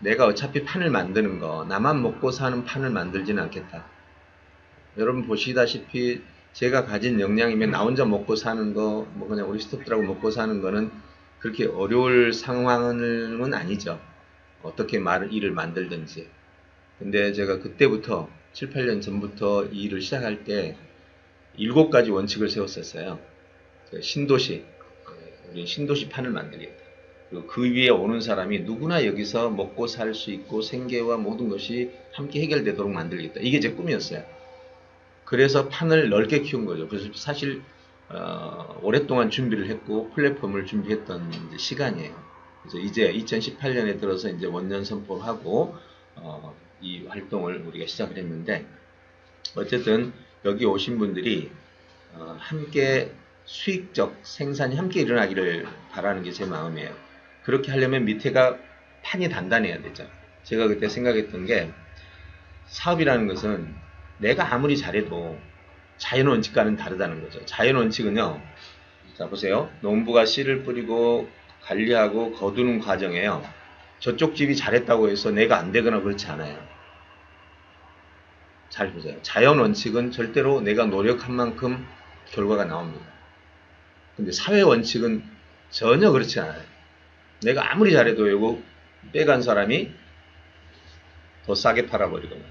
내가 어차피 판을 만드는 거 나만 먹고 사는 판을 만들지는 않겠다. 여러분 보시다시피 제가 가진 역량이면 나 혼자 먹고 사는 거, 뭐 그냥 우리 스태프들하고 먹고 사는 거는 그렇게 어려울 상황은 아니죠. 어떻게 말, 일을 만들든지. 근데 제가 그때부터 7, 8년 전부터 이 일을 시작할 때 일곱 가지 원칙을 세웠었어요. 그 신도시, 우리 신도시 판을 만들겠다. 그 위에 오는 사람이 누구나 여기서 먹고 살 수 있고 생계와 모든 것이 함께 해결되도록 만들겠다. 이게 제 꿈이었어요. 그래서 판을 넓게 키운 거죠. 그래서 사실 어, 오랫동안 준비를 했고 플랫폼을 준비했던 시간이에요. 그래서 이제 2018년에 들어서 이제 원년 선포를 하고 어, 이 활동을 우리가 시작을 했는데 어쨌든 여기 오신 분들이 어, 함께 수익적 생산이 함께 일어나기를 바라는 게 제 마음이에요. 그렇게 하려면 밑에가 판이 단단해야 되죠. 제가 그때 생각했던 게 사업이라는 것은 내가 아무리 잘해도 자연 원칙과는 다르다는 거죠. 자연 원칙은요. 자 보세요. 농부가 씨를 뿌리고 관리하고 거두는 과정에요. 저쪽 집이 잘했다고 해서 내가 안 되거나 그렇지 않아요. 잘 보세요. 자연 원칙은 절대로 내가 노력한 만큼 결과가 나옵니다. 근데 사회 원칙은 전혀 그렇지 않아요. 내가 아무리 잘해도 이거 빼간 사람이 더 싸게 팔아버리거나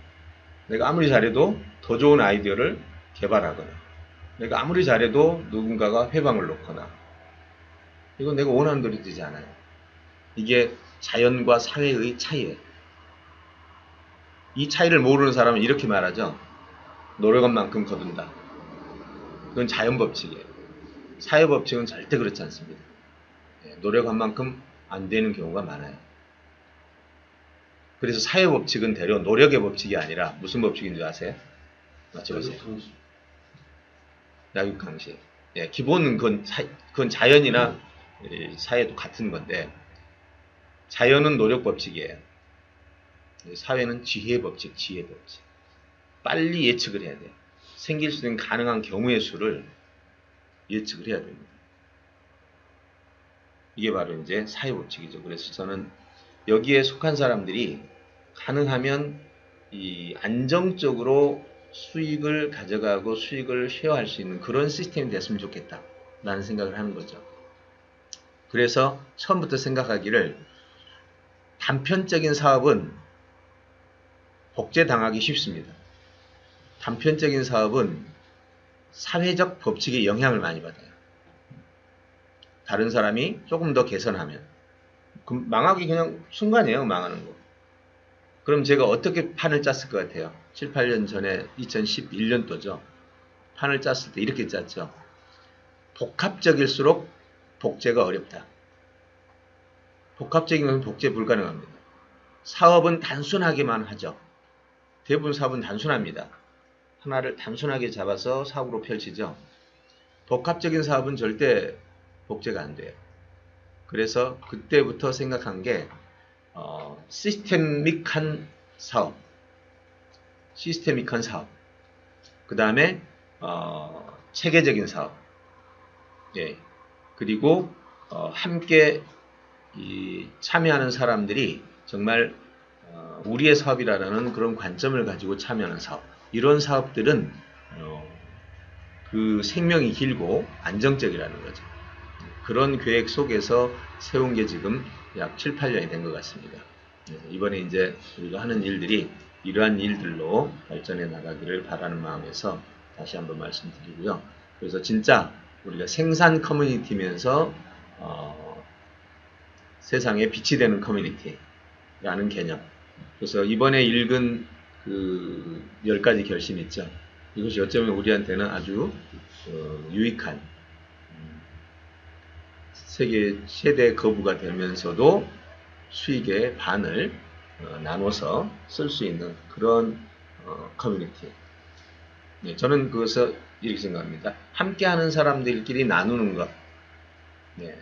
내가 아무리 잘해도 더 좋은 아이디어를 개발하거나 내가 아무리 잘해도 누군가가 회방을 놓거나 이건 내가 원하는 대로 되지 않아요. 이게 자연과 사회의 차이예요. 이 차이를 모르는 사람은 이렇게 말하죠. 노력한 만큼 거둔다. 그건 자연 법칙이에요. 사회 법칙은 절대 그렇지 않습니다. 예, 노력한 만큼 안 되는 경우가 많아요. 그래서 사회 법칙은 대려 노력의 법칙이 아니라 무슨 법칙인 줄 아세요? 맞춰보세요. 약육 강식. 예, 기본은 그건, 사, 그건 자연이나 사회도 같은 건데 자연은 노력 법칙이에요. 사회는 지혜 법칙, 지혜 법칙. 빨리 예측을 해야 돼요. 생길 수 있는 가능한 경우의 수를 예측을 해야 됩니다. 이게 바로 이제 사회 법칙이죠. 그래서 저는 여기에 속한 사람들이 가능하면 이 안정적으로 수익을 가져가고 수익을 쉐어할 수 있는 그런 시스템이 됐으면 좋겠다. 라는 생각을 하는 거죠. 그래서 처음부터 생각하기를 단편적인 사업은 복제당하기 쉽습니다. 단편적인 사업은 사회적 법칙에 영향을 많이 받아요. 다른 사람이 조금 더 개선하면 망하기 그냥 순간이에요. 망하는 거. 그럼 제가 어떻게 판을 짰을 것 같아요? 7, 8년 전에 2011년도죠. 판을 짰을 때 이렇게 짰죠. 복합적일수록 복제가 어렵다. 복합적인 것은 복제 불가능합니다. 사업은 단순하게만 하죠. 대부분 사업은 단순합니다. 하나를 단순하게 잡아서 사업으로 펼치죠. 복합적인 사업은 절대 복제가 안 돼요. 그래서 그때부터 생각한 게 어, 시스템믹한 사업, 시스테믹한 사업, 그 다음에 어, 체계적인 사업, 예, 그리고 어, 함께 참여하는 사람들이 정말 어, 우리의 사업이라는 그런 관점을 가지고 참여하는 사업, 이런 사업들은 어, 그 생명이 길고 안정적이라는 거죠. 그런 계획 속에서 세운 게 지금 약 7, 8년이 된 것 같습니다. 이번에 이제 우리가 하는 일들이 이러한 일들로 발전해 나가기를 바라는 마음에서 다시 한번 말씀드리고요. 그래서 진짜 우리가 생산 커뮤니티면서 어, 세상에 빛이 되는 커뮤니티라는 개념. 그래서 이번에 읽은 그 10가지 결심 있죠. 이것이 어쩌면 우리한테는 아주 어, 유익한 세계 최대 거부가 되면서도 수익의 반을 어, 나눠서 쓸 수 있는 그런 어, 커뮤니티. 네, 저는 그것을 이렇게 생각합니다. 함께하는 사람들끼리 나누는 것. 네,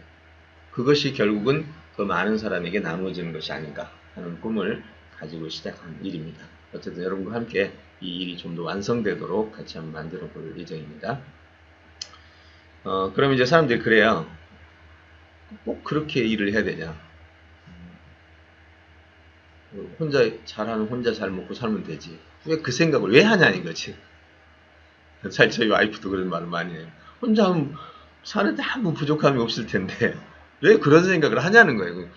그것이 결국은 더 많은 사람에게 나누어지는 것이 아닌가 하는 꿈을 가지고 시작한 일입니다. 어쨌든 여러분과 함께 이 일이 좀 더 완성되도록 같이 한번 만들어 볼 예정입니다. 어, 그럼 이제 사람들이 그래요. 꼭 그렇게 일을 해야 되냐? 혼자 잘하는 혼자 잘 먹고 살면 되지. 왜 그 생각을 왜 하냐는 거지. 사실 저희 와이프도 그런 말을 많이 해요. 혼자 하면 사는데 아무 부족함이 없을 텐데 왜 그런 생각을 하냐는 거예요.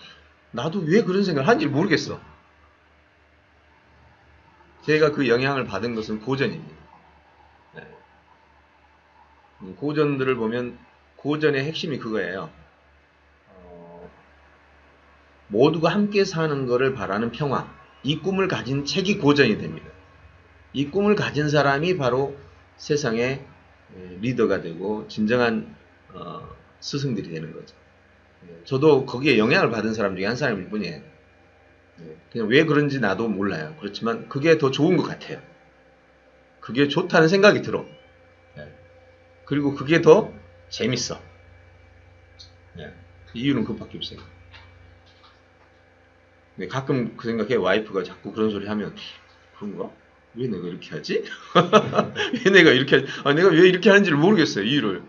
나도 왜 그런 생각을 하는지 모르겠어. 제가 그 영향을 받은 것은 고전입니다. 네. 음, 고전들을 보면 고전의 핵심이 그거예요. 어, 모두가 함께 사는 것을 바라는 평화. 이 꿈을 가진 책이 고전이 됩니다. 이 꿈을 가진 사람이 바로 세상의 에, 리더가 되고 진정한 어, 스승들이 되는 거죠. 예, 저도 거기에 영향을 받은 사람 중에 한 사람일 뿐이에요. 예, 그냥 왜 그런지 나도 몰라요. 그렇지만 그게 더 좋은 것 같아요. 그게 좋다는 생각이 들어. 예. 그리고 그게 더 재밌어. 예. 이유는 그밖에 없어요. 네, 가끔 그 생각해 와이프가 자꾸 그런 소리 하면 그런가? 왜 내가 이렇게 하지? 왜 내가 이렇게 하지? 아, 내가 왜 이렇게 하는지를 모르겠어요 이유를.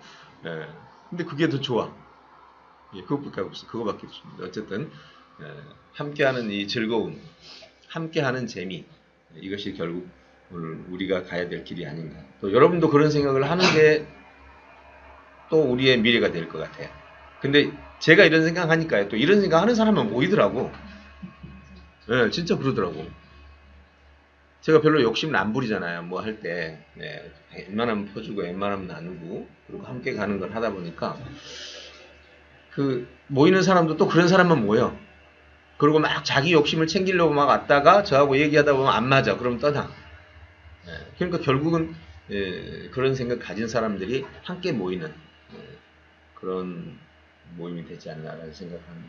예. 근데 그게 더 좋아. 예, 그것밖에 없어. 그거밖에 없습니다. 어쨌든 예, 함께하는 이 즐거움, 함께하는 재미 이것이 결국 오늘 우리가 가야 될 길이 아닌가. 또 여러분도 그런 생각을 하는 게 또 우리의 미래가 될 것 같아요. 근데 제가 이런 생각하니까요. 또 이런 생각하는 사람은 모이더라고. 예, 진짜 그러더라고. 제가 별로 욕심을 안 부리잖아요. 뭐 할 때. 네, 웬만하면 퍼주고, 웬만하면 나누고, 그리고 함께 가는 걸 하다 보니까, 그, 모이는 사람도 또 그런 사람만 모여. 그리고 막 자기 욕심을 챙기려고 막 왔다가 저하고 얘기하다 보면 안 맞아. 그럼 떠나. 예, 그러니까 결국은, 예, 그런 생각 가진 사람들이 함께 모이는, 예, 그런 모임이 되지 않나라는 생각합니다.